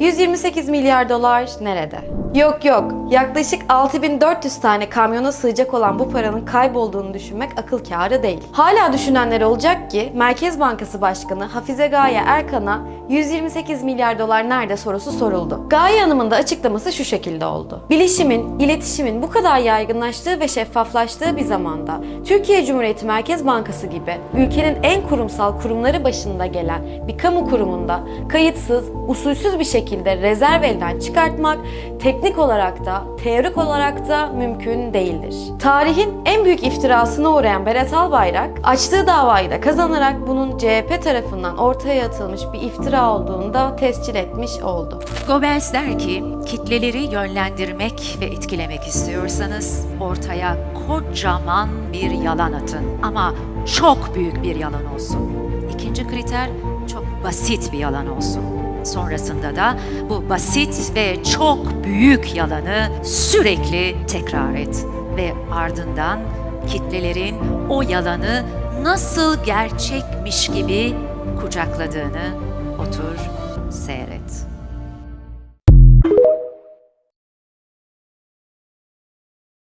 128 milyar dolar nerede? Yok yok, yaklaşık 6400 tane kamyona sığacak olan bu paranın kaybolduğunu düşünmek akıl kârı değil. Hala düşünenler olacak ki Merkez Bankası Başkanı Hafize Gaye Erkan'a 128 milyar dolar nerede sorusu soruldu. Gaye Hanım'ın da açıklaması şu şekilde oldu. Bilişimin, iletişimin bu kadar yaygınlaştığı ve şeffaflaştığı bir zamanda Türkiye Cumhuriyeti Merkez Bankası gibi ülkenin en kurumsal kurumları başında gelen bir kamu kurumunda kayıtsız, usulsüz bir şekilde rezerv elden çıkartmak teknik olarak da teorik olarak da mümkün değildir. Tarihin en büyük iftirasına uğrayan Berat Albayrak açtığı davayı da kazanarak bunun CHP tarafından ortaya atılmış bir iftira olduğunu da tescil etmiş oldu. Goebbels der ki, kitleleri yönlendirmek ve etkilemek istiyorsanız ortaya kocaman bir yalan atın. Ama çok büyük bir yalan olsun. İkinci kriter, çok basit bir yalan olsun. Sonrasında da bu basit ve çok büyük yalanı sürekli tekrar et. Ve ardından kitlelerin o yalanı nasıl gerçekmiş gibi kucakladığını.